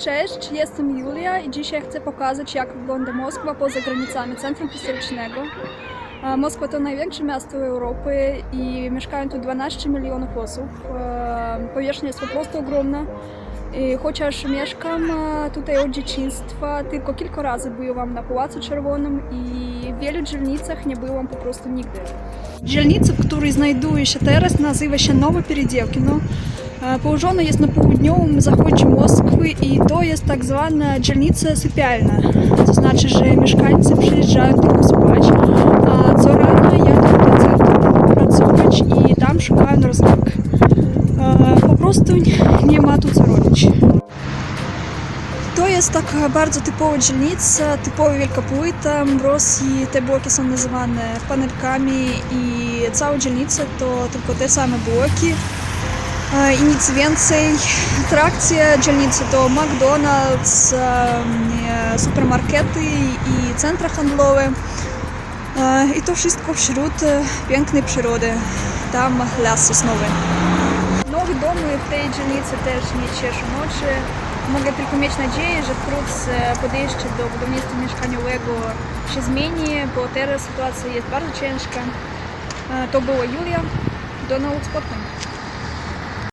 Cześć, jestem Julia i dzisiaj chcę pokazać, jak wygląda Moskwa poza granicami centrum historycznego. E, Moskwa to największe miasto Europy i mieszkają tu 12 milionów osób. E, Powierzchnia jest po prostu ogromna. I chociaż mieszkam e, tutaj od dzieciństwa, tylko kilka razy byłam na Pałacu Czerwonym i w wielu dzielnicach nie byłam po prostu nigdy. Dzielnica, w której znajduje się teraz, nazywa się Nowe Переделкино. E, jest na południowym zachodzie Moskwy i to jest tak zwana dzielnica sypialna. To znaczy, że mieszkańcy przyjeżdżają tylko spać, a co rano jadą do centrum pracować i tam szukają rozrywek. E, Po prostu nie ma tu co robić. To jest taka bardzo typowa dzielnica, typowa wielka płyta. W Rosji te bloki są nazywane panelkami i cała dzielnica to tylko te same bloki. E, I nic więcej. Atrakcja dzielnicy to McDonald's, e, supermarkety i centra handlowe. E, I to wszystko wśród pięknej przyrody. Tam las sosnowy. Nowe domy w tej dzielnicy też nie cieszą oczy. Mogę tylko mieć nadzieję, że wkrótce podejście do budownictwa mieszkaniowego się zmieni, bo teraz sytuacja jest bardzo ciężka. To była Julia. Do nowych spotkań.